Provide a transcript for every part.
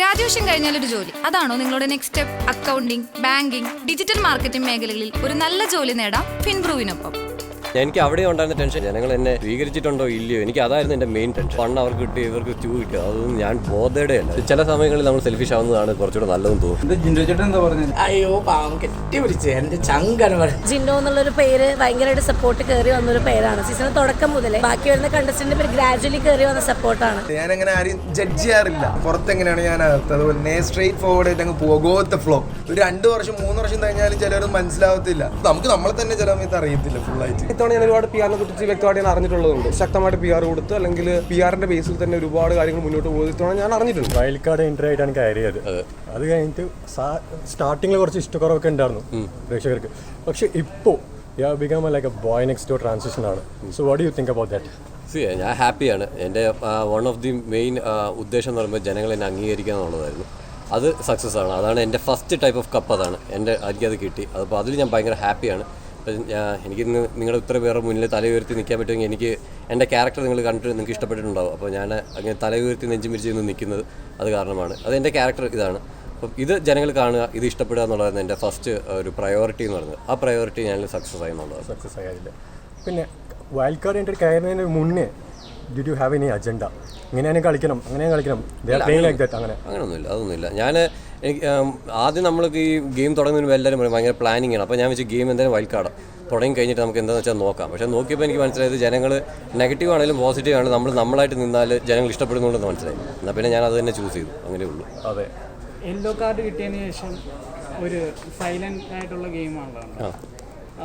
Graduation കഴിഞ്ഞാൽ ഒരു ജോലി. അതാണോ നിങ്ങളുടെ next step accounting banking digital marketing മേഖലകളിൽ ഒരു നല്ല ജോലി നേടാം ഫിൻബ്രൂവിനൊപ്പം. എനിക്ക് അവിടെ ഉണ്ടായിരുന്ന ടെൻഷൻ ജനങ്ങൾ എന്നെ സ്വീകരിച്ചിട്ടുണ്ടോ ഇല്ലയോ? എനിക്ക് അതായിരുന്നു എന്റെ മെയിൻ ടെൻഷൻ ഫണ്ട് അവർക്ക് കിട്ടി ഇവർക്ക് ക്യൂ കിട്ടി. അതൊന്നും ഞാൻ ബോധയുടെ അല്ല. ചില സമയങ്ങളിൽ നമ്മൾ സെൽഫിഷ് ആവുന്നതാണ് കുറച്ചുകൂടെ നല്ലതെന്ന് തോന്നുന്നു അയ്യോ പാവം കെട്ടി പിടിച്ച് എന്റെ ചങ്കന പറഞ്ഞു ജിൻഡോ എന്നുള്ളൊരു പേര് ഭയങ്കരമായിട്ട് സപ്പോർട്ട് കയറി വന്നൊരു പേരാണ്. സീസൺ തുടക്കം മുതലേ ബാക്കി വരുന്ന കണ്ടസ്റ്റന്റ് പേര് ഗ്രാജുവലി കയറി വന്ന സപ്പോർട്ടാണ് ഞാൻ അങ്ങനെ ആരും ജഡ്ജ് ചെയ്യാറില്ല. പുറത്തെങ്ങനെയാണ് ഞാൻ അകത്ത്? അതുപോലെ സ്ട്രേറ്റ് ഫോർവേഡ് ആയിട്ട് അങ്ങ് പോകോത്ത ഫ്ലോ ഒരു രണ്ട് വർഷം മൂന്ന് വർഷം കഴിഞ്ഞാലും ചിലവരും മനസ്സിലാവത്തില്ല. നമുക്ക് നമ്മളെ തന്നെ ചില സമയത്ത് അറിയത്തില്ല ഫുള്ളായിട്ട് ഇത്തവണ ഞാൻ ഒരുപാട് പി ആറിനെ കുറിച്ച് വ്യക്തമായിട്ട് ഞാൻ അറിഞ്ഞിട്ടുള്ളതുണ്ട്. ശക്തമായിട്ട് പി ആർ കൊടുത്ത് അല്ലെങ്കിൽ പി ആറിന്റെ ബേസിൽ തന്നെ ഒരുപാട് കാര്യങ്ങൾ മുന്നോട്ട് പോകുന്നത് ഇത്തവണ ഞാൻ അറിഞ്ഞിട്ടുണ്ട്. വൈൽഡ് കാർഡ് എൻട്രി ആയിട്ടാണ് കയറിയത് അത്. കഴിഞ്ഞിട്ട് സ്റ്റാർട്ടിങ്ങിൽ കുറച്ച് ഇഷ്ടക്കുറവൊക്കെ ഉണ്ടായിരുന്നു പ്രേക്ഷകർക്ക്. പക്ഷെ ഇപ്പോൾ yeah become like a boy next transition ആണ്. So what you think about that C ഞാൻ ഹാപ്പിയാണ് എന്റെ വൺ ഓഫ് ദി മെയിൻ ഉദ്ദേശം എന്ന് പറയുമ്പോൾ ജനങ്ങൾ എന്നെ അംഗീകരിക്കുക എന്നുള്ളതായിരുന്നു. അത് സക്സസ് ആണ്. അതാണ് എന്റെ ഫസ്റ്റ് ടൈപ്പ് ഓഫ് കപ്പ് അതാണ്. എന്റെ എനിക്കത് കിട്ടി. അപ്പോൾ അതിൽ ഞാൻ ഭയങ്കര ഹാപ്പിയാണ് അപ്പം എനിക്ക് നിങ്ങളുടെ ഇത്ര പേരുടെ മുന്നിൽ തല ഉയർത്തി നിൽക്കാൻ പറ്റുമെങ്കിൽ എനിക്ക് എന്റെ ക്യാരക്ടർ നിങ്ങൾ കണ്ടിട്ട് നിങ്ങൾക്ക് ഇഷ്ടപ്പെട്ടിട്ടുണ്ടാവും. അപ്പോൾ ഞാൻ അങ്ങനെ തല ഉയർത്തി നെഞ്ചും പിരിച്ച് നിന്ന് നിൽക്കുന്നത് അത് കാരണമാണ്. അത് എന്റെ ക്യാരക്ടർ ഇതാണ്. അപ്പം ഇത് ജനങ്ങൾ കാണുക ഇത് ഇഷ്ടപ്പെടുക എന്നുള്ളതാണ് എന്റെ ഫസ്റ്റ് ഒരു പ്രയോറിറ്റി എന്ന് പറയുന്നത്. ആ പ്രയോറിറ്റി ഞാൻ സക്സസ് ആയി എന്നുള്ളത് സക്സസ് ആയതില്ല പിന്നെ വയൽക്കാട് എന്റെ കയറുന്നതിന് മുന്നേ did you have any agenda ഇങ്ങനെയാണ് കളിക്കണം അങ്ങനെ കളിക്കണം. ലൈക്ക് ദാറ്റ് അങ്ങനെ അങ്ങനെയൊന്നുമില്ല അതൊന്നുമില്ല. ഞാൻ എനിക്ക് ആദ്യം നമ്മൾക്ക് ഈ ഗെയിം തുടങ്ങുന്നതിന് മുമ്പ് എല്ലാവരും പറയും ഭയങ്കര പ്ലാനിങ് ആണ്. അപ്പോൾ ഞാൻ വെച്ച് ഗെയിം എന്തായാലും വൈൽഡ് കാർഡ് തുടങ്ങി കഴിഞ്ഞിട്ട് നമുക്ക് എന്താണെന്ന് വെച്ചാൽ നോക്കാം. പക്ഷേ നോക്കിയപ്പോൾ എനിക്ക് മനസ്സിലായത് ജനങ്ങൾ നെഗറ്റീവ് ആണെങ്കിലും പോസിറ്റീവ് ആണെങ്കിലും നമ്മൾ നമ്മളായിട്ട് നിന്നാൽ ജനങ്ങൾ ഇഷ്ടപ്പെടുന്നുണ്ടെന്ന് മനസ്സിലായി. എന്നാൽ പിന്നെ ഞാൻ അത് തന്നെ ചൂസ് ചെയ്തു. അങ്ങനെ ഉള്ളൂ. അതെ. യെല്ലോ കാർഡ് കിട്ടിയതിന് ശേഷം ഒരു സൈലന്റ് ആയിട്ടുള്ള ഗെയിമാണല്ലോ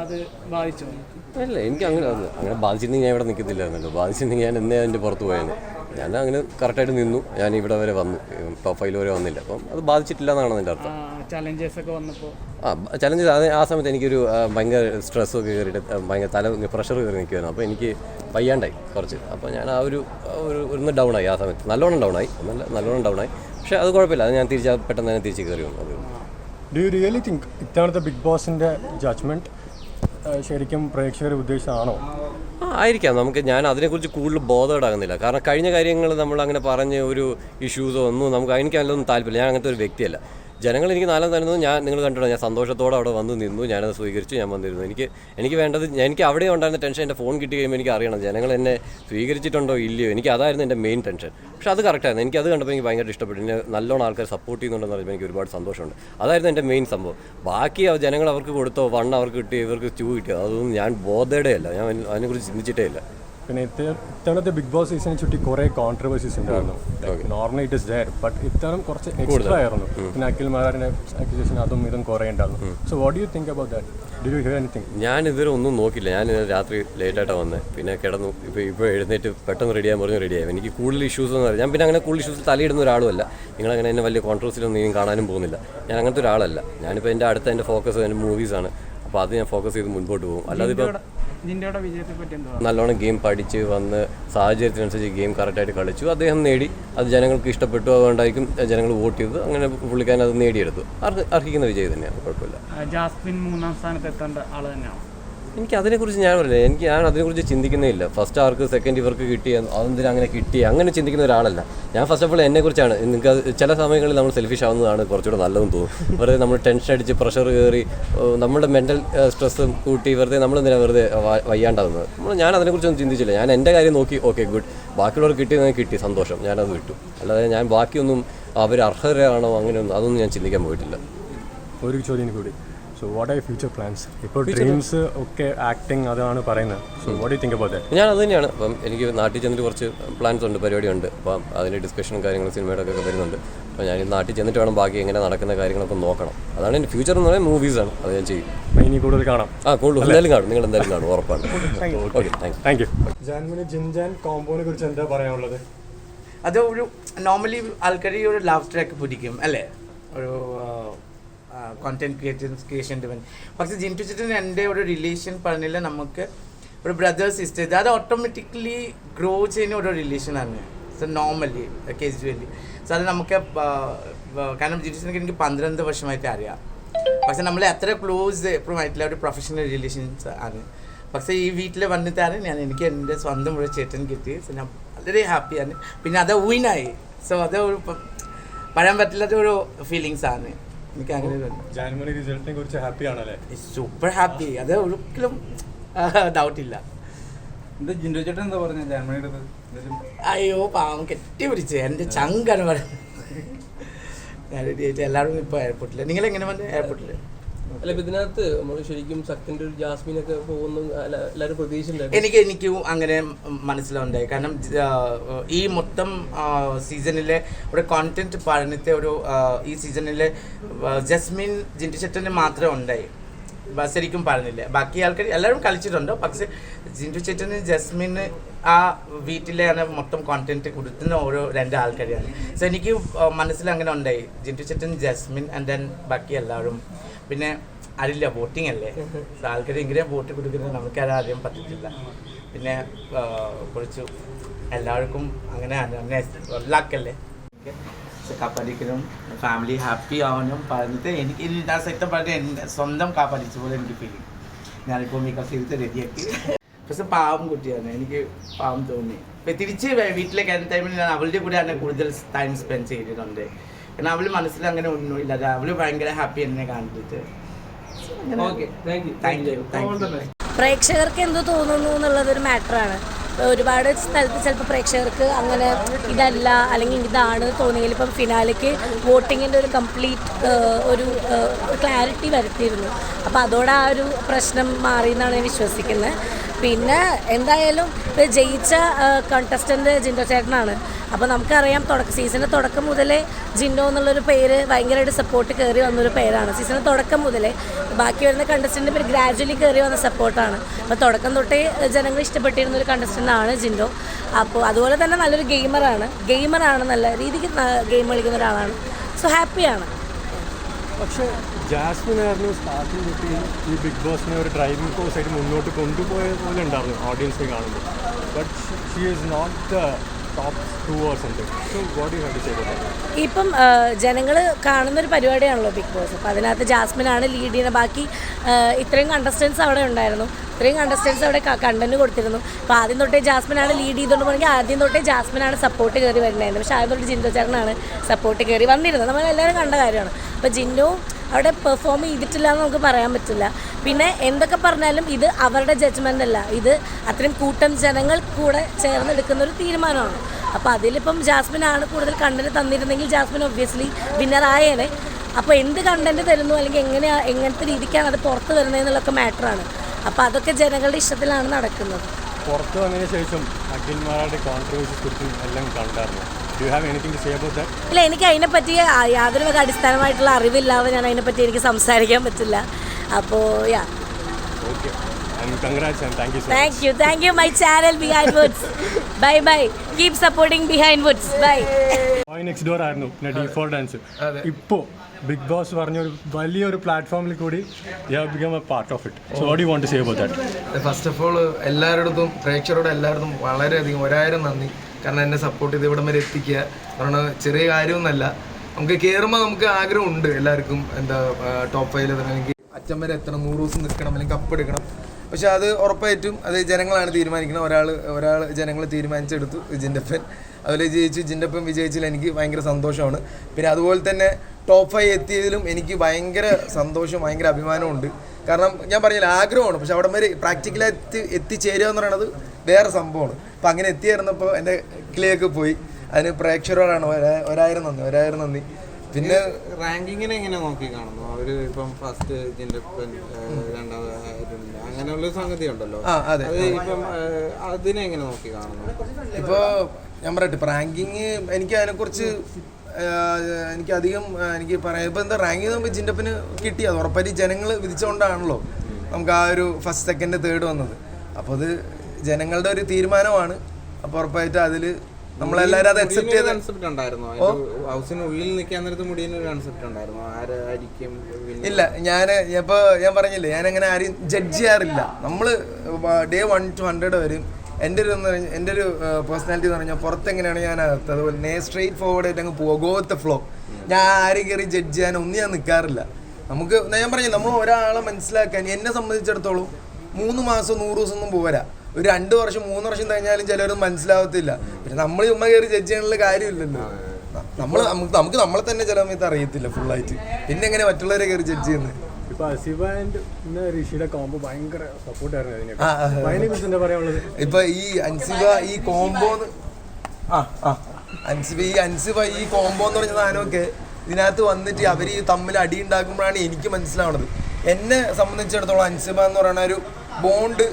അത് ബാധിച്ചു? അല്ല എനിക്ക് അങ്ങനെ അങ്ങനെ ബാധിച്ചിരുന്നെങ്കിൽ ഞാൻ ഇവിടെ നിൽക്കത്തില്ലായിരുന്നല്ലോ ബാധിച്ചിരുന്നെങ്കിൽ ഞാൻ എന്നേ അതിന്റെ പുറത്ത് പോയേനെ. ഞാൻ അങ്ങനെ കറക്റ്റായിട്ട് നിന്നു. ഞാൻ ഇവിടെ വരെ വന്നു. പ്രൊഫൈൽ വരെ വന്നില്ല. അപ്പം അത് ബാധിച്ചിട്ടില്ല എന്നാണ് എന്റെ അർത്ഥം ചലഞ്ചസ് ഒക്കെ വന്നപ്പോൾ ആ ചലഞ്ചസ് അത് ആ സമയത്ത് എനിക്കൊരു ഭയങ്കര സ്ട്രെസ് ഒക്കെ കയറിയിട്ട് ഭയങ്കര തല പ്രഷർ കയറി നിൽക്കുമായിരുന്നു അപ്പോൾ എനിക്ക് വയ്യാണ്ടായി കുറച്ച്. അപ്പോൾ ഞാൻ ആ ഒരു ഒരു ഒന്ന് ഡൗൺ ആയി ആ സമയത്ത്. നല്ലോണം ഡൗൺ ആയി. നല്ല നല്ലോണം ഡൗൺ ആയി. പക്ഷേ അത് കുഴപ്പമില്ല. അത് ഞാൻ തിരിച്ച് പെട്ടെന്ന് തന്നെ തിരിച്ച് കയറി വന്നു. അത് ഡു യു റിയലി തിങ്ക് ഇത്തവണത്തെ ബിഗ് ബോസിന്റെ ജഡ്ജ്മെന്റ് ശരിക്കും പ്രേക്ഷകർ ഉദ്ദേശിച്ചതാണോ? ആയിരിക്കാം. നമുക്ക് ഞാൻ അതിനെക്കുറിച്ച് കൂടുതൽ ബോധവടാകുന്നില്ല കാരണം കഴിഞ്ഞ കാര്യങ്ങൾ നമ്മൾ അങ്ങനെ പറഞ്ഞ് ഒരു ഇഷ്യൂസോ ഒന്നും നമുക്ക് എനിക്ക് അതിലൊന്നും താല്പര്യമില്ല ഞാൻ അങ്ങനത്തെ ഒരു വ്യക്തിയല്ല. ജനങ്ങൾ എനിക്ക് നാലാം തരുന്നത് ഞാൻ നിങ്ങൾ കണ്ടിട്ടോ ഞാൻ സന്തോഷത്തോടെ അവിടെ വന്ന് നിന്നു. ഞാനത് സ്വീകരിച്ചു ഞാൻ വന്നിരുന്നു. എനിക്ക് എനിക്ക് വേണ്ടത് എനിക്ക് അവിടെ ഉണ്ടായിരുന്ന ടെൻഷൻ എന്റെ ഫോൺ കിട്ടി കഴിയുമ്പോൾ എനിക്ക് അറിയണം. ജനങ്ങൾ എന്നെ സ്വീകരിച്ചിട്ടുണ്ടോ ഇല്ലയോ? എനിക്ക് അതായിരുന്നു എന്റെ മെയിൻ ടെൻഷൻ. പക്ഷെ അത് കറക്റ്റായിരുന്നു എനിക്ക് അത് കണ്ടപ്പോൾ എനിക്ക് ഭയങ്കര ഇഷ്ടപ്പെട്ടു. എന്നെ നല്ലോണം ആൾക്കാർ സപ്പോർട്ട് ചെയ്യുന്നുണ്ടെന്ന് പറയുമ്പോൾ എനിക്ക് ഒരുപാട് സന്തോഷമുണ്ട്. അതായിരുന്നു എന്റെ മെയിൻ സംഭവം. ബാക്കി ജനങ്ങൾ അവർക്ക് കൊടുത്തോ വണ്ണം അവർക്ക് കിട്ടിയോ ഇവർക്ക് ടൂ കിട്ടിയോ അതൊന്നും ഞാൻ ബോധയുടെ അല്ല ഞാൻ അതിനെക്കുറിച്ച് ചിന്തിച്ചിട്ടേ ഇല്ല. പിന്നെ ഇത്ത- ഇത്തവണത്തെ ബിഗ് ബോസ് സീസണെ ചുറ്റി കുറേ കോൺട്രവേഴ്സീസ് ഉണ്ടായിരുന്നു. Normally it is dire but ഇത്തവണ കുറച്ച് എക്സ്ട്രാ ആയിരുന്നു. പിന്നെ അഖിൽ മാരാറിന്റെ അക്യൂസേഷൻ അതും ഇതും കുറേ ഉണ്ടായിരുന്നു. So what you think about that do you hear anything ഞാൻ ഇതുവരെ ഒന്നും നോക്കില്ല ഞാൻ ഇന്നലെ രാത്രി ലേറ്റായിട്ടാണ് വന്നത് പിന്നെ കിടന്നു. ഇപ്പോൾ ഇപ്പോൾ എഴുന്നേറ്റ് പെട്ടെന്ന് റെഡിയാൻ പറഞ്ഞു റെഡിയായി എനിക്ക് കൂടുതൽ ഇഷ്യൂസ് ഒന്നും അറിയാം ഞാൻ പിന്നെ അങ്ങനെ കൂടുതൽ ഇഷ്യൂസ് തലയിടുന്ന ഒരാളുമല്ല. നിങ്ങളങ്ങനെ എന്നെ വലിയ കോൺട്രവേഴ്സിലൊന്നും ഇനിയും കാണാനും പോകുന്നില്ല. ഞാൻ അങ്ങനത്തെ ഒരാളല്ല. ഞാനിപ്പോൾ എന്റെ അടുത്ത എന്റെ ഫോക്കസ് എന്റെ മൂവീസാണ് അപ്പോൾ അത് ഞാൻ ഫോക്കസ് ചെയ്ത് മുൻപോട്ട് പോകും. അല്ലാതെ ഇപ്പോൾ നല്ലോണം ഗെയിം പഠിച്ച് വന്ന് സാഹചര്യത്തിനനുസരിച്ച് ഗെയിം കറക്റ്റായിട്ട് കളിച്ചു. അദ്ദേഹം നേടി. അത് ജനങ്ങൾക്ക് ഇഷ്ടപ്പെട്ടു അതുകൊണ്ടായിരിക്കും ജനങ്ങൾ വോട്ട് ചെയ്തത്. അങ്ങനെ പുള്ളിക്കാരൻ അത് നേടിയെടുത്തു. അർഹിക്കുന്ന വിജയം തന്നെയാണ്. കുഴപ്പമില്ല. ജാസ്മിൻ മൂന്നാം സ്ഥാനത്ത് എത്തേണ്ട ആൾ തന്നെയാണ്? എനിക്ക് അതിനെക്കുറിച്ച് ഞാൻ പറഞ്ഞില്ല? എനിക്ക് ഞാൻ അതിനെക്കുറിച്ച് ചിന്തിക്കുന്നേ ഇല്ല ഫസ്റ്റ് ആർക്ക് സെക്കൻഡ് ഇവർക്ക് കിട്ടി അതെന്തിനാ അങ്ങനെ കിട്ടി? അങ്ങനെ ചിന്തിക്കുന്ന ഒരാളല്ല. ഞാൻ ഫസ്റ്റ് ഓഫ് ഓൾ എന്നെക്കുറിച്ചാണ്. നിങ്ങൾക്ക് ചില സമയങ്ങളിൽ നമ്മൾ സെൽഫിഷ് ആവുന്നതാണ് കുറച്ചുകൂടെ നല്ലതെന്ന് തോന്നും വെറുതെ നമ്മൾ ടെൻഷൻ അടിച്ച് പ്രഷർ കയറി നമ്മുടെ മെന്റൽ സ്ട്രെസ്സും കൂട്ടി വെറുതെ നമ്മൾ എന്തിനാ വെറുതെ വയ്യാണ്ടാവുന്നത്? നമ്മൾ ഞാൻ അതിനെക്കുറിച്ചൊന്നും ചിന്തിച്ചില്ല. ഞാൻ എന്റെ കാര്യം നോക്കി ഓക്കെ ഗുഡ് ബാക്കിയുള്ളവർ കിട്ടിയെന്ന് കിട്ടി സന്തോഷം. ഞാനത് വിട്ടു. അല്ലാതെ ഞാൻ ബാക്കിയൊന്നും അവർ അർഹരാണോ അങ്ങനെയൊന്നും അതൊന്നും ഞാൻ ചിന്തിക്കാൻ പോയിട്ടില്ല. ഒരു ചോദ്യം കൂടി. So what are future plans ഇപ്പോൾ ഡ്രീംസ് ഒക്കെ ആക്ടിങ് അതാണ് പറയുന്നത്. So what you think about that ഞാൻ അത് തന്നെയാണ്. അപ്പം എനിക്ക് നാട്ടിൽ ചെന്നിട്ട് കുറച്ച് പ്ലാൻസ് ഉണ്ട് പരിപാടിയുണ്ട്. അപ്പം അതിന്റെ ഡിസ്കഷനും കാര്യങ്ങളും സിനിമയുടെ ഒക്കെ വരുന്നുണ്ട്. അപ്പോൾ ഞാൻ നാട്ടിൽ ചെന്നിട്ട് വേണം ബാക്കി എങ്ങനെ നടക്കുന്ന കാര്യങ്ങളൊക്കെ നോക്കണം. അതാണ് എന്റെ ഫ്യൂച്ചർ എന്ന് പറയുന്നത് മൂവീസാണ് അത് ഞാൻ ചെയ്യും. ഇനി കൂടുതൽ കാണാം. ആ കൂടുതൽ. എന്തായാലും കാണും. നിങ്ങൾ എന്തായാലും കാണും. ഉറപ്പാണ്. ഓക്കെ താങ്ക് താങ്ക് യു ജാൻമിന് ജിൻജാൻ കോമ്പോനെ കുറിച്ച് എന്താ പറയാനുള്ളത്? അത് ഒരു നോർമലി ആൾക്കാർ ഒരു ലവ് ട്രാക്ക് പിടിക്കും അല്ലേ? ഒരു കോണ്ടന്റ് ക്രിയേഷൻ ക്രിയേഷൻ ഡിവൻ പക്ഷേ ജിന്റു ചേട്ടൻ എന്റെ ഒരു റിലേഷൻ പറഞ്ഞില്ല നമുക്ക് ഒരു ബ്രദർ സിസ്റ്റർ അത് ഓട്ടോമാറ്റിക്കലി ഗ്രോ ചെയ്യുന്ന ഒരു റിലേഷനാണ് സോ നോർമലി കേജ്വലി സോ അത് നമുക്ക് കാരണം ജിന്റു ചേട്ടൻ എനിക്ക് പന്ത്രണ്ട് വർഷമായിട്ട് അറിയാം. പക്ഷെ നമ്മൾ എത്ര ക്ലോസ് എപ്പോഴും ആയിട്ടില്ല ഒരു പ്രൊഫഷണൽ റിലേഷൻസ് ആണ്. പക്ഷേ ഈ വീട്ടിൽ വന്നിട്ടാണ് ഞാൻ എനിക്ക് എന്റെ സ്വന്തം ഒരു ചേട്ടൻ കിട്ടി. സോ ഞാൻ വളരെ ഹാപ്പിയാണ് പിന്നെ അത് വിനായി സോ അത് ഒരു പറയാൻ പറ്റില്ലാത്ത ഒരു ഫീലിങ്സ് ആണ്. എനിക്ക് അങ്ങനെ ജാനുവരി റിസൾട്ടിനെ കുറിച്ച് ഹാപ്പി ആണല്ലേ? സൂപ്പർ ഹാപ്പി അത് ഒരിക്കലും ഡൗട്ട് ഇല്ല. എന്താ ജിൻഡോ ചേട്ടൻ എന്താ ജാൻമണിയുടെ അയ്യോ പാവം കെട്ടി പിടിച്ച് എന്റെ ചങ്കാണ് പറഞ്ഞത് എല്ലാവരും ഇപ്പോൾ എയർപോർട്ടിൽ നിങ്ങൾ എങ്ങനെ വന്നു എയർപോർട്ടിൽ അല്ല ഇതിനകത്ത് നമ്മൾ ശരിക്കും ശക്തിന്റെ ഒരു ജാസ്മിൻ ഒക്കെ പോകുന്നു എല്ലാവരും പ്രതീക്ഷയുണ്ടായിരുന്നു എനിക്ക് എനിക്ക് അങ്ങനെ മനസ്സിലുണ്ടായി കാരണം ഈ മൊത്തം സീസണിലെ ഒരു കോണ്ടന്റ് പഠനത്തെ ഒരു ഈ സീസണിലെ ജസ്മിൻ ചേട്ടന് മാത്രമേ ഉണ്ടായി. ശരിക്കും പറഞ്ഞില്ല. ബാക്കി ആൾക്കാർ എല്ലാവരും കളിച്ചിട്ടുണ്ട്? പക്ഷെ ജിന്റു ചേട്ടന് ജസ്മിന് ആ വീട്ടിലെയാണ് മൊത്തം കോണ്ടന്റ് കൊടുക്കുന്ന ഓരോ രണ്ട് ആൾക്കാരെയാണ്. സോ എനിക്ക് മനസ്സിൽ അങ്ങനെ ഉണ്ടായി. ജിന്റു ചേട്ടൻ ജസ്മിൻ ആൻഡ് ദെൻ ബാക്കി എല്ലാവരും. പിന്നെ അറിയില്ല വോട്ടിംഗ് അല്ലേ? ആൾക്കാർ ഇങ്ങനെ വോട്ട് കൊടുക്കുന്നത് നമുക്ക് അത് അറിയാൻ പറ്റത്തില്ല. പിന്നെ കുറച്ച് എല്ലാവർക്കും അങ്ങനെ ലക്കല്ലേ കാപ്പാടിക്കലും ഫാമിലി ഹാപ്പി ആവാനും പറഞ്ഞിട്ട് എനിക്ക് ആ സെറ്റപ്പ് പറഞ്ഞിട്ട് എന്റെ സ്വന്തം കാപ്പാടിച്ച പോലെ എനിക്ക് ഫീലിംഗ് ഞാനിപ്പോൾ മേക്കപ്പ് ചെയ്തിട്ട് റെഡിയാക്കി പക്ഷെ പാവം കുട്ടിയാണ്. എനിക്ക് പാവം തോന്നി. ഇപ്പം തിരിച്ച് വീട്ടിലേക്ക് വരുന്ന ടൈമിൽ ഞാൻ അവളുടെ കൂടെയാണ് കൂടുതൽ ടൈം സ്പെൻഡ് ചെയ്തിട്ടുണ്ട്. കാരണം അവൾ മനസ്സിൽ അങ്ങനെ ഒന്നുമില്ല അവൾ ഭയങ്കര ഹാപ്പി എന്നെ കണ്ടിട്ട്. പ്രേക്ഷകർക്ക് എന്ത് തോന്നുന്നു എന്നുള്ളതൊരു മാറ്ററാണ് ഒരുപാട് സ്ഥലത്ത് ചിലപ്പോൾ പ്രേക്ഷകർക്ക് അങ്ങനെ ഇതല്ല അല്ലെങ്കിൽ ഇതാണ് തോന്നിയെങ്കിൽ ഇപ്പം ഫിനാലിക്ക് വോട്ടിങ്ങിന്റെ ഒരു കംപ്ലീറ്റ് ഒരു ക്ലാരിറ്റി വരുത്തിയിരുന്നു. അപ്പോൾ അതോടെ ആ ഒരു പ്രശ്നം മാറി എന്നാണ് ഞാൻ വിശ്വസിക്കുന്നത്. പിന്നെ എന്തായാലും ജയിച്ച കണ്ടസ്റ്റന്റ് ജിൻഡോ ചേട്ടനാണ്. അപ്പോൾ നമുക്കറിയാം തുടക്ക സീസണിന്റെ തുടക്കം മുതലേ ജിൻഡോ എന്നുള്ളൊരു പേര് ഭയങ്കരമായിട്ട് സപ്പോർട്ട് കയറി വന്നൊരു പേരാണ്. സീസണിന്റെ തുടക്കം മുതലേ ബാക്കി വരുന്ന കണ്ടസ്റ്റന്റ് പേര് ഗ്രാജുവലി കയറി വന്ന സപ്പോർട്ടാണ് അപ്പോൾ തുടക്കം തൊട്ടേ ജനങ്ങൾ ഇഷ്ടപ്പെട്ടിരുന്ന ഒരു കണ്ടസ്റ്റന്റ് ആണ് ജിൻഡോ. അപ്പോൾ അതുപോലെ തന്നെ നല്ലൊരു ഗെയിമറാണ് ഗെയിമറാണ് നല്ല രീതിക്ക് ഗെയിം കളിക്കുന്ന ഒരാളാണ്. സോ ഹാപ്പിയാണ് പക്ഷേ ജാസ്മിൻ ആയിരുന്നു സ്റ്റാർട്ടിങ് കിട്ടി ഈ- ബിഗ് ബോസിനെ ഒരു ഡ്രൈവിംഗ് കോഴ്സ് ആയിട്ട് മുന്നോട്ട് കൊണ്ടുപോയ പോലെ ഉണ്ടായിരുന്നു ഓഡിയൻസിനെ കാണുമ്പോൾ. ബട്ട് ഷീ ഈസ് നോട്ട് ഇപ്പം ജനങ്ങൾ കാണുന്നൊരു പരിപാടിയാണല്ലോ ബിഗ് ബോസ് അപ്പോൾ അതിനകത്ത് ജാസ്മിനാണ് ലീഡ് ചെയ്യുന്ന ബാക്കി ഇത്രയും കണ്ടസ്റ്റൻസ് അവിടെ ഉണ്ടായിരുന്നു. ഇത്രയും കണ്ടസ്റ്റൻസ് അവിടെ കണ്ടന്റ് കൊടുത്തിരുന്നു. അപ്പോൾ ആദ്യം തൊട്ടേ ജാസ്മിൻ ആണ് ലീഡ് ചെയ്തുകൊണ്ട് പോകണമെങ്കിൽ ആദ്യം തൊട്ടേ ജാസ്മിൻ ആണ് സപ്പോർട്ട് കയറി വരുന്നതായിരുന്നു പക്ഷേ ആദ്യം തൊട്ട് ജിൻഡോ ചേട്ടനാണ് സപ്പോർട്ട് കയറി വന്നിരുന്നത്. നമ്മളെല്ലാവരും കണ്ട കാര്യമാണ്. അപ്പോൾ ജിൻഡോ അവിടെ പെർഫോം ചെയ്തിട്ടില്ല എന്ന് നമുക്ക് പറയാൻ പറ്റില്ല. പിന്നെ എന്തൊക്കെ പറഞ്ഞാലും ഇത് അവരുടെ ജഡ്ജ്മെന്റ് അല്ല. ഇത് അത്രയും കൂട്ടം ജനങ്ങൾ കൂടെ ചേർന്നെടുക്കുന്ന ഒരു തീരുമാനമാണ്. അപ്പോൾ അതിലിപ്പം ജാസ്മിൻ ആണ് കൂടുതൽ കണ്ടന്റ് തന്നിരുന്നെങ്കിൽ ജാസ്മിൻ ഒബ്വിയസ്ലി വിന്നറായേനെ അപ്പോൾ എന്ത് കണ്ടന്റ് തരുന്നു? അല്ലെങ്കിൽ എങ്ങനെയാ എങ്ങനത്തെ രീതിക്കാണ് അത് പുറത്ത് വരുന്നതെന്നുള്ളൊക്കെ മാറ്ററാണ് അപ്പോൾ അതൊക്കെ ജനങ്ങളുടെ ഇഷ്ടത്തിലാണ് നടക്കുന്നത്. പുറത്ത് വന്നതിന് ശേഷം അഖിൽമാരുടെ കോൺട്രവേഴ്സി കുറിച്ചും എല്ലാം കണ്ടായിരുന്നു. ഡു ഇല്ല എനിക്ക് അതിനെപ്പറ്റി പറ്റി യാതൊരു വക അടിസ്ഥാനമായിട്ടുള്ള അറിവില്ലാതെ ഞാൻ അതിനെപ്പറ്റി എനിക്ക് സംസാരിക്കാൻ പറ്റില്ല. അപ്പോൾ yeah and thank you thank you my channel Behindwoods bye bye keep supporting Behindwoods bye boy next door ആയിരുന്നു പിന്നെ ഡീഫോൾട്ട് ഡാൻസ് ഇപ്പോൾ ബിഗ് ബോസ് പറഞ്ഞ ഒരു വലിയൊരു പ്ലാറ്റ്ഫോമിൽ കൂടി you have become a part of it so what you want to say about that first of all എല്ലാവരുടെ പ്രേക്ഷകരോട് എല്ലാവരും വളരെയധികം ഒരായിരം നന്ദി. കാരണം എന്നെ സപ്പോർട്ട് ചെയ്ത് ഇവിടം വരെ എത്തിക്കുക. കാരണം ചെറിയ കാര്യമൊന്നുമല്ല. നമുക്ക് കയറുമ്പോൾ നമുക്ക് ആഗ്രഹമുണ്ട് എല്ലാവർക്കും എന്താ ടോപ്പ് ഫൈവിൽ അല്ലെങ്കിൽ അച്ഛൻ വരെ എത്തണം നൂറ് ദിവസം നിൽക്കണം അല്ലെങ്കിൽ കപ്പ് എടുക്കണം. പക്ഷെ അത് ഉറപ്പായിട്ടും അത് ജനങ്ങളാണ് തീരുമാനിക്കുന്നത്. ഒരാൾ ഒരാൾ ജനങ്ങൾ തീരുമാനിച്ചെടുത്തു ജിൻഡപ്പൻ. അതിൽ ജയിച്ചു ജിൻഡപ്പൻ വിജയിച്ചതിൽ എനിക്ക് ഭയങ്കര സന്തോഷമാണ്. പിന്നെ അതുപോലെ തന്നെ ടോപ്പ് ഫൈവ് എത്തിയതിലും എനിക്ക് ഭയങ്കര സന്തോഷം ഭയങ്കര അഭിമാനമുണ്ട്. കാരണം ഞാൻ പറഞ്ഞില്ല ആഗ്രഹമാണ്. പക്ഷെ അവിടെ വരെ പ്രാക്ടിക്കലായിട്ട് എത്തിച്ചേരുക എന്ന് പറയുന്നത് വേറെ സംഭവമാണ്. അപ്പം അങ്ങനെ എത്തിയായിരുന്നപ്പോൾ എന്റെ കിളിയൊക്കെ പോയി. അതിന് പ്രേക്ഷകരോടാണ് ഒരാ- ഒരായിരം നന്ദി ഒരായിരം നന്ദി. പിന്നെ റാങ്കിങ്ങിനെ എങ്ങനെ നോക്കി കാണുന്നു? അവർ ഇപ്പം ഫസ്റ്റ് ഇതിന്റെ അങ്ങനെയുള്ള സംഗതി ഉണ്ടല്ലോ അതെ. ഇപ്പം അതിനെ എങ്ങനെ നോക്കി കാണുന്നു? ഇപ്പോ ഞാൻ പറയട്ടെ റാങ്കിങ് എനിക്ക് അതിനെക്കുറിച്ച് എനിക്ക് അധികം എനിക്ക് പറയാം ഇപ്പം എന്താ റാങ്കിങ് നമുക്ക് ജിൻഡപ്പിന് കിട്ടി. അത് ഉറപ്പായിട്ട് ജനങ്ങൾ വിധിച്ചുകൊണ്ടാണല്ലോ നമുക്ക് ആ ഒരു ഫസ്റ്റ് സെക്കൻഡ് തേർഡ് വന്നത്. അപ്പോൾ അത് ജനങ്ങളുടെ ഒരു തീരുമാനമാണ്. അപ്പോൾ ഉറപ്പായിട്ട് അതിൽ നമ്മളെല്ലാരും അത് അക്സെപ്റ്റ് ചെയ്ത കൺസെപ്റ്റ് ഉണ്ടായിരുന്നു. ഹൗസിനുള്ളിൽ നിൽക്കാൻ നേരത്ത് ഒരു കൺസെപ്റ്റ് ഉണ്ടായിരുന്നു. ആരായിരിക്കും? ഇല്ല ഞാൻ ഇപ്പോൾ ഞാൻ പറഞ്ഞില്ലേ ഞാൻ അങ്ങനെ ആരെയും ജഡ്ജ് ചെയ്യാറില്ല. നമ്മൾ ഡേ വൺ ടു ഹൺഡ്രഡ് വരും. എന്റെ ഒരു എന്റെ ഒരു പേഴ്സണാലിറ്റി എന്ന് പറഞ്ഞാൽ പുറത്ത് എങ്ങനെയാണ് ഞാൻ അകത്ത്. അതുപോലെ നേ സ്ട്രെയിറ്റ് ഫോർവേഡ് ആയിട്ട് അങ്ങ് പോകോത്ത ഫ്ലോ ഞാൻ ആരും കയറി ജഡ്ജ് ചെയ്യാൻ ഒന്നും ഞാൻ നിൽക്കാറില്ല നമുക്ക് ഞാൻ പറഞ്ഞു നമ്മൾ ഒരാളെ മനസ്സിലാക്കാൻ എന്നെ സംബന്ധിച്ചിടത്തോളം മൂന്ന് മാസം നൂറ് ദിവസം ഒന്നും പോരാ. ഒരു രണ്ട് വർഷം മൂന്ന് വർഷം കഴിഞ്ഞാലും ചിലരൊന്നും മനസ്സിലാവത്തില്ല. പിന്നെ നമ്മൾ ചുമ്മാ കയറി ജഡ്ജ് ചെയ്യാനുള്ള കാര്യമില്ലല്ലോ. നമ്മൾ നമുക്ക് നമ്മളെ തന്നെ ചില സമയത്ത് അറിയത്തില്ല ഫുള്ളായിട്ട് പിന്നെ എങ്ങനെ മറ്റുള്ളവരെ കയറി ജഡ്ജ് ചെയ്യുന്നത് ഇപ്പൊ ഈ അൻസിബ ഈ കോംബോ ആ ആ. അൻസിബ ഈ അൻസിബ ഈ കോംബോ എന്ന് പറഞ്ഞ സാധനമൊക്കെ ഇതിനകത്ത് വന്നിട്ട് അവർ ഈ തമ്മിൽ അടി ഉണ്ടാക്കുമ്പോഴാണ് എനിക്ക് മനസ്സിലാവുന്നത് എന്നെ സംബന്ധിച്ചിടത്തോളം അൻസിബ എന്ന് പറയുന്ന ഒരു ബോണ്ട്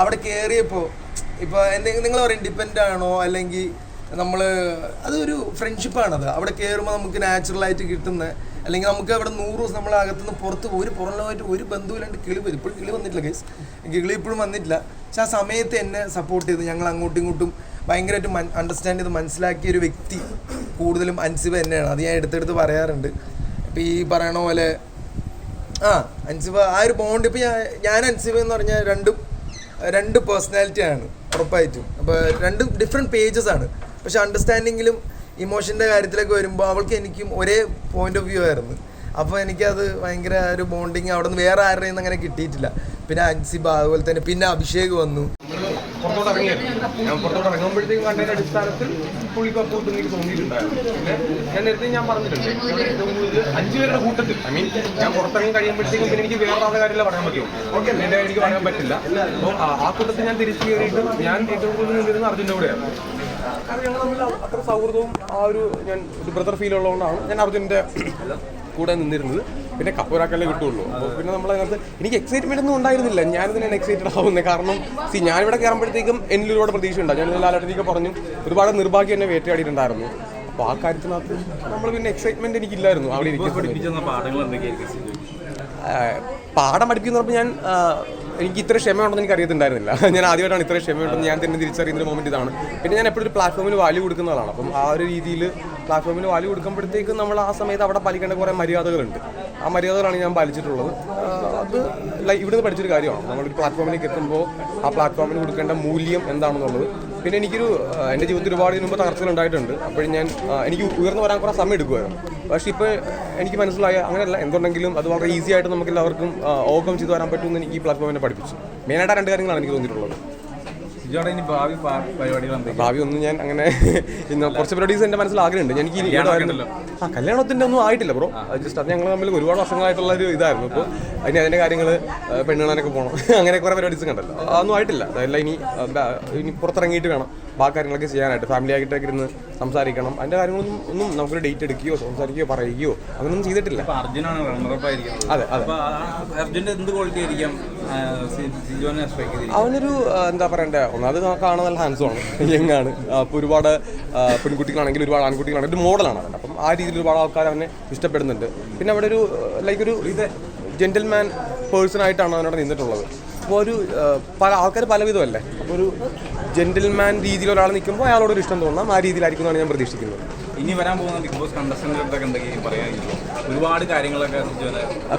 അവിടെ കയറിയപ്പോൾ ഇപ്പോൾ എന്തെങ്കിലും നിങ്ങൾ പറയും ഡിപ്പെൻഡ് ആണോ? അല്ലെങ്കിൽ നമ്മൾ അതൊരു ഫ്രണ്ട്ഷിപ്പാണത് അവിടെ കയറുമ്പോൾ നമുക്ക് നാച്ചുറലായിട്ട് കിട്ടുന്ന അല്ലെങ്കിൽ നമുക്ക് അവിടെ നൂറ് ദിവസം നമ്മൾ അകത്തുനിന്ന് പുറത്ത് ഒരു പുറം ലോകമായിട്ട് ഒരു ബന്ധുവില്ലാണ്ട് കിളി വരും ഇപ്പോഴും കിളി വന്നിട്ടില്ല ഗൈസ് കിളി ഇപ്പോഴും വന്നിട്ടില്ല. പക്ഷെ ആ സമയത്ത് എന്നെ സപ്പോർട്ട് ചെയ്ത് ഞങ്ങൾ അങ്ങോട്ടും ഇങ്ങോട്ടും ഭയങ്കരമായിട്ട് മൻ അണ്ടർസ്റ്റാൻഡ് ചെയ്ത് മനസ്സിലാക്കിയ ഒരു വ്യക്തി കൂടുതലും അൻസിബ തന്നെയാണ്. അത് ഞാൻ എടുത്തെടുത്ത് പറയാറുണ്ട്. ഇപ്പം ഈ പറയണ പോലെ ആ അൻസിബ ആ ഒരു ബോണ്ട് ഇപ്പം ഞാൻ ഞാൻ അൻസിബ എന്ന് പറഞ്ഞാൽ രണ്ടും രണ്ട് പേഴ്സണാലിറ്റിയാണ് ഉറപ്പായിട്ടും. അപ്പോൾ രണ്ട് ഡിഫറെന്റ് പേജസ് ആണ്. പക്ഷെ അണ്ടർസ്റ്റാൻഡിങ്ങിലും ഇമോഷന്റെ കാര്യത്തിലൊക്കെ വരുമ്പോൾ അവൾക്ക് എനിക്കും ഒരേ പോയിന്റ് ഓഫ് വ്യൂ ആയിരുന്നു. അപ്പോൾ എനിക്കത് ഭയങ്കര ഒരു ബോണ്ടിങ് അവിടെ നിന്ന് വേറെ ആരുടെ നിന്ന് അങ്ങനെ കിട്ടിയിട്ടില്ല. പിന്നെ അൻസിബ അതുപോലെ തന്നെ പിന്നെ അഭിഷേക് വന്നു. പുറത്തോട്ട് ഇറങ്ങിയായിരുന്നു ഞാൻ പുറത്തോട്ട് ഇറങ്ങുമ്പോഴത്തേക്കും കണ്ടതിന്റെ അടിസ്ഥാനത്തിൽ പുള്ളിക്ക് അപ്പോട്ട് എനിക്ക് തോന്നിയിട്ടുണ്ടായിരുന്നു. പിന്നെ ഞാൻ നേരത്തെ ഞാൻ പറഞ്ഞിട്ടുണ്ട്. അഞ്ചു പേരുടെ കൂട്ടത്തിൽ. ഐ മീൻ ഞാൻ പുറത്തിറങ്ങി കഴിയുമ്പോഴത്തേക്കും പിന്നെ എനിക്ക് വേറെ ആളുടെ കാര്യമില്ല പറയാൻ പറ്റുമോ ഓക്കെ എന്റെ എനിക്ക് പറയാൻ പറ്റില്ല. അപ്പോൾ ആ കൂട്ടത്തിൽ ഞാൻ തിരിച്ചു കയറിയിട്ട് ഞാൻ ഏറ്റവും കൂടുതൽ നിന്നിരുന്ന അർജുന്റെ കൂടെയാണ്. കാരണം ഞങ്ങൾ തമ്മിൽ അത്ര സൗഹൃദവും ആ ഒരു ഞാൻ ബ്രദർ ഫീൽ ഉള്ളതുകൊണ്ടാണ് ഞാൻ അർജുന്റെ കൂടെ നിന്നിരുന്നത്. പിന്നെ കപ്പൂരാക്കല്ലേ കിട്ടുള്ളൂ. അപ്പോൾ പിന്നെ നമ്മൾ അതിനകത്ത് എനിക്ക് എക്സൈറ്റ്മെന്റ് ഒന്നും ഉണ്ടായിരുന്നില്ല. ഞാൻ ഞാനിതിനാണ് എക്സൈറ്റഡ് ആവുന്നത് കാരണം സി ഞാനിവിടെ കയറുമ്പോഴത്തേക്കും എന്നിൽ ഒരുപാട് പ്രതീക്ഷ ഉണ്ടാവും ഞാൻ ലാലാട്ടത്തേക്ക് പറഞ്ഞു ഒരുപാട് നിർഭാഗ്യം എന്നെ വേട്ടയാടിയിട്ടുണ്ടായിരുന്നു. അപ്പോൾ ആ കാര്യത്തിനകത്ത് നമ്മൾ പിന്നെ എക്സൈറ്റ്മെന്റ് എനിക്കില്ലായിരുന്നു അവിടെ ഇരിക്കുന്ന പാഠം പഠിപ്പിക്കുന്ന ഞാൻ എനിക്ക് ഇത്ര ക്ഷമയുണ്ടെന്ന് എനിക്ക് അറിയത്തുണ്ടായിരുന്നില്ല ഞാൻ ആദ്യമായിട്ടാണ് ഇത്ര ക്ഷമയുണ്ടെന്ന് ഞാൻ തന്നെ തിരിച്ചറിയുന്ന ഒരു മൊമെന്റ് ഇതാണ്. പിന്നെ ഞാൻ എപ്പോഴും ഒരു പ്ലാറ്റ്ഫോമിൽ വാല്യൂ കൊടുക്കുന്ന ആളാണ്. അപ്പം ആ ഒരു രീതിയിൽ പ്ലാറ്റ്ഫോമിൽ വാല്യൂ കൊടുക്കുമ്പോഴത്തേക്കും നമ്മൾ ആ സമയത്ത് അവിടെ പാലിക്കേണ്ട കുറേ മര്യാദകളുണ്ട്. ആ മര്യാദകളാണ് ഞാൻ പാലിച്ചിട്ടുള്ളത്. അത് ഇവിടുന്ന് പഠിച്ചൊരു കാര്യമാണ്. നമ്മളൊരു പ്ലാറ്റ്ഫോമിലേക്ക് എത്തുമ്പോൾ ആ പ്ലാറ്റ്ഫോമിന് കൊടുക്കേണ്ട മൂല്യം എന്താണെന്നുള്ളത് പിന്നെ എനിക്കൊരു എന്റെ ജീവിതത്തിൽ ഒരുപാട് മുമ്പ് തകർച്ചകൾ ഉണ്ടായിട്ടുണ്ട്. അപ്പോഴും ഞാൻ എനിക്ക് ഉയർന്നു വരാൻ കുറേ സമയം എടുക്കുമായിരുന്നു. പക്ഷേ ഇപ്പോൾ എനിക്ക് മനസ്സിലായ അങ്ങനെയല്ല എന്തുണ്ടെങ്കിലും അത് വളരെ ഈസി ആയിട്ട് നമുക്ക് എല്ലാവർക്കും ഓവർകം ചെയ്ത് വരാൻ പറ്റുമെന്ന് എനിക്ക് ഈ പ്ലാറ്റ്ഫോമിനെ പഠിപ്പിച്ചു. മെയിനായിട്ട് രണ്ട് കാര്യങ്ങളാണ് എനിക്ക് തോന്നിയിട്ടുള്ളത്. ഭാവി ഒന്നും ഞാൻ അങ്ങനെ കുറച്ച് പരിപാടീസ് എന്റെ മനസ്സിൽ ആഗ്രഹമുണ്ട് എനിക്ക് ആ കല്യാണത്തിന്റെ ഒന്നും ആയിട്ടില്ല ബ്രോ. ജസ്റ്റ് അത് ഞങ്ങൾ തമ്മിൽ ഒരുപാട് വർഷങ്ങളായിട്ടുള്ള ഒരു ഇതായിരുന്നു. അപ്പോൾ അതിന് അതിന്റെ കാര്യങ്ങൾ പെണ്ണുകാണാനൊക്കെ പോകണം അങ്ങനെ കുറെ പരിപാടീസ് കണ്ടല്ലോ. അതൊന്നും ആയിട്ടില്ല. അതെല്ലാം ഇനി ഇനി പുറത്തിറങ്ങിയിട്ട് വേണം. ബാക്കി കാര്യങ്ങളൊക്കെ ചെയ്യാനായിട്ട് ഫാമിലി ആയിട്ടൊക്കെ ഇരുന്ന് സംസാരിക്കണം. അതിന്റെ കാര്യങ്ങളൊന്നും ഒന്നും നമുക്കൊരു ഡേറ്റ് എടുക്കുകയോ സംസാരിക്കുകയോ പറയുകയോ അങ്ങനൊന്നും ചെയ്തിട്ടില്ല. അതെ അതെ. അവനൊരു എന്താ പറയണ്ടേ ഒന്നാമത് കാണാൻ നല്ല ഹാൻഡ്സം ആണ്. യങ്ങാണ് അപ്പൊ അപ്പോൾ ഒരുപാട് പെൺകുട്ടികളാണെങ്കിൽ ഒരുപാട് ആൺകുട്ടികളാണെങ്കിലും ഒരു മോഡലാണ് അവൻ അപ്പം ആ രീതിയിൽ ഒരുപാട് ആൾക്കാർ അവനെ ഇഷ്ടപ്പെടുന്നുണ്ട്. പിന്നെ അവിടെ ഒരു ലൈക്ക് ഒരു ഇത് ജെന്റിൽമാൻ പേഴ്സൺ ആയിട്ടാണ് അവനോട് നിന്നിട്ടുള്ളത്. അപ്പോൾ ഒരു പല ആൾക്കാർ പലവിധമല്ലേ? അപ്പോൾ ഒരു ജെന്റിൽമാൻ രീതിയിൽ ഒരാൾ നിൽക്കുമ്പോൾ അയാളോട് ഒരു ഇഷ്ടം തോന്നാം. ആ രീതിയിലായിരിക്കും എന്നാണ് ഞാൻ പ്രതീക്ഷിക്കുന്നത്. ഇനി വരാൻ പോകുന്ന ബിഗ് ബോസ് ഒരുപാട് കാര്യങ്ങളൊക്കെ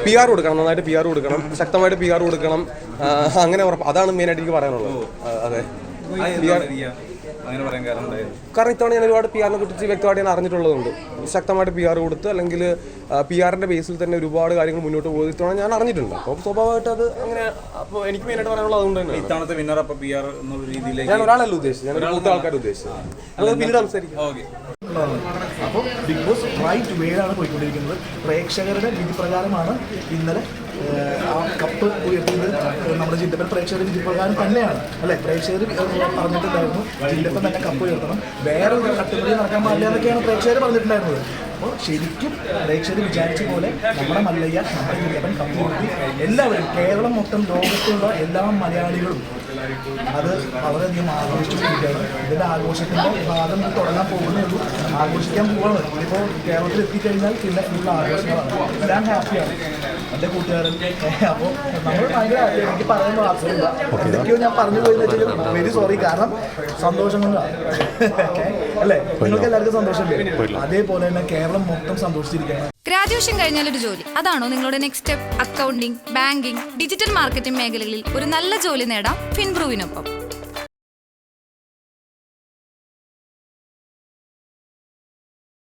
പി ആർ കൊടുക്കണം. നന്നായിട്ട് പി ആർ കൊടുക്കണം. ശക്തമായിട്ട് പി ആർ കൊടുക്കണം അങ്ങനെ അതാണ് അതാണ് മെയിനായിട്ട് എനിക്ക് പറയാനുള്ളത്. അതെ. കാരണം ഇത്തവണ ഞാൻ ഒരുപാട് പി ആറിനെ കുറിച്ച് വ്യക്തമായിട്ട് ഞാൻ അറിഞ്ഞിട്ടുള്ളതുകൊണ്ട് ശക്തമായിട്ട് പി ആർ കൊടുത്ത് അല്ലെങ്കിൽ പി ആറിന്റെ ബേസിൽ തന്നെ ഒരുപാട് കാര്യങ്ങൾ മുന്നോട്ട് പോയത് ഇത്തവണ ഞാൻ അറിഞ്ഞിട്ടുണ്ട്. അപ്പോൾ സ്വാഭാവികമായിട്ട് അത് അങ്ങനെ അപ്പോൾ എനിക്ക് മെയിനായിട്ട് പറയാനുള്ളത് അതുകൊണ്ട് തന്നെ. ഇത്തവണത്തെ വിന്നർ അപ്പോൾ പി ആർ എന്നുള്ള രീതിയിലേക്ക് ഞാൻ ഒരാളല്ല ഉദ്ദേശിച്ചത്. ഞാൻ ഒരു മൂത്ത ആൾക്കാർ ഉദ്ദേശിച്ചത്. അത് പിന്നീട് സംസാരിക്കാം. ഓക്കെ. അപ്പോൾ ബിഗ് ബോസ് റൈറ്റ് വേയിലാണ് പോയിക്കൊണ്ടിരിക്കുന്നത്. പ്രേക്ഷകരുടെ വിധി പ്രകാരമാണ് ഇന്നലെ ആ കപ്പ് ഉയർത്തിയത് നമ്മുടെ ജില്ലപ്പൻ പ്രേക്ഷകരുടെ വിധി പ്രകാരം തന്നെയാണ്. അല്ലെ? പ്രേക്ഷകർ പറഞ്ഞിട്ടുണ്ടായിരുന്നു ജില്ലപ്പൻ തന്നെ കപ്പ് ഉയർത്തണം. വേറെ ഒരു കട്ടുപടി നടക്കാൻ പാടില്ല എന്നൊക്കെയാണ് പ്രേക്ഷകർ പറഞ്ഞിട്ടുണ്ടായിരുന്നത്. അപ്പോൾ ശരിക്കും പ്രേക്ഷകർ വിചാരിച്ച പോലെ നമ്മുടെ മല്ലയ്യ നമ്മുടെ ജില്ലപ്പൻ കപ്പ് ഉയർത്തി. എല്ലാവരും കേരളം മൊത്തം ലോകത്തുള്ള എല്ലാ മലയാളികളും അത് വളരെയധികം ആഘോഷിച്ചുകൊണ്ടിരിക്കുകയാണ് ഇതിന്റെ ആഘോഷത്തിന്റെ ഭാഗം തുടങ്ങാൻ പോകുന്നേ ഉള്ളൂ. ആഘോഷിക്കാൻ പോകുന്നത് ഇപ്പോൾ കേരളത്തിൽ എത്തിക്കഴിഞ്ഞാൽ പിന്നെ ഫുൾ ആഘോഷങ്ങളാണ്. ഞാൻ ഹാപ്പിയാണ്. എന്റെ കൂട്ടുകാരൻ. അപ്പോൾ നമ്മൾ ഭയങ്കര. എനിക്ക് പറയാൻ ആവശ്യമില്ല എന്തൊക്കെയോ ഞാൻ പറഞ്ഞു പോയെന്ന് വെച്ചാൽ വെരി സോറി. കാരണം സന്തോഷം കൊണ്ടാണ്. അല്ലേ? നിങ്ങൾക്ക് എല്ലാവർക്കും സന്തോഷം അതേപോലെ തന്നെ കേരളം മൊത്തം സന്തോഷിച്ചിരിക്കുകയാണ്. ഗ്രാജുവേഷൻ കഴിഞ്ഞാൽ ഒരു ജോലി. അതാണോ നിങ്ങളുടെ next step accounting banking digital marketing മേഖലകളിൽ ഒരു നല്ല ജോലി നേടാം ഫിൻബ്രൂവിനൊപ്പം